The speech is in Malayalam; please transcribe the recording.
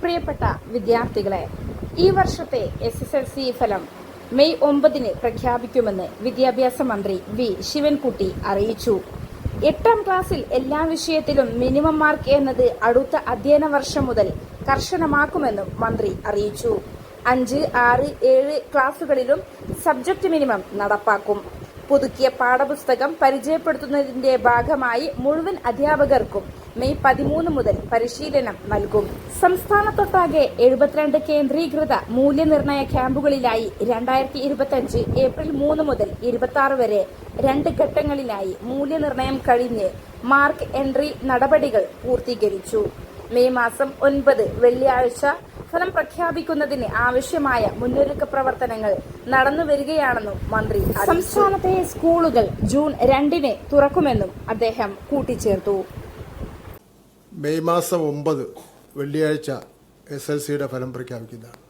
പ്രിയപ്പെട്ട വിദ്യാർത്ഥികളെ ഈ വർഷത്തെ എസ് എസ് എൽ സി ഫലം മെയ് ഒമ്പതിന് പ്രഖ്യാപിക്കുമെന്ന് വിദ്യാഭ്യാസ മന്ത്രി വി ശിവൻകുട്ടി അറിയിച്ചു. എട്ടാം ക്ലാസ്സിൽ എല്ലാ വിഷയത്തിലും മിനിമം മാർക്ക് എന്നത് അടുത്ത അധ്യയന വർഷം മുതൽ കർശനമാക്കുമെന്നും മന്ത്രി അറിയിച്ചു. അഞ്ച് ആറ് ഏഴ് ക്ലാസുകളിലും സബ്ജക്ട് മിനിമം നടപ്പാക്കും. പുതുക്കിയ പാഠപുസ്തകം പരിചയപ്പെടുത്തുന്നതിന്റെ ഭാഗമായി മുഴുവൻ അധ്യാപകർക്കും മെയ് പതിമൂന്ന് മുതൽ പരിശീലനം നൽകും. സംസ്ഥാനത്തൊട്ടാകെ എഴുപത്തിരണ്ട് കേന്ദ്രീകൃത മൂല്യനിർണയ ക്യാമ്പുകളിലായി രണ്ടായിരത്തി ഇരുപത്തിയഞ്ച് ഏപ്രിൽ മൂന്ന് മുതൽ ഇരുപത്തി ആറ് വരെ രണ്ട് ഘട്ടങ്ങളിലായി മൂല്യനിർണയം കഴിഞ്ഞ് മാർക്ക് എൻട്രി നടപടികൾ പൂർത്തീകരിച്ചു. മെയ് മാസം ഒൻപത് വെള്ളിയാഴ്ച ഫലം പ്രഖ്യാപിക്കുന്നതിന് ആവശ്യമായ മുന്നൊരുക്ക പ്രവർത്തനങ്ങൾ നടന്നു വരികയാണെന്നും മന്ത്രി സംസ്ഥാനത്തെ സ്കൂളുകൾ ജൂൺ രണ്ടിന് തുറക്കുമെന്നും അദ്ദേഹം കൂട്ടിച്ചേർത്തു. മെയ് മാസം ഒമ്പത് വെള്ളിയാഴ്ച എസ് എൽ സിയുടെ ഫലം പ്രഖ്യാപിക്കുന്നതാണ്.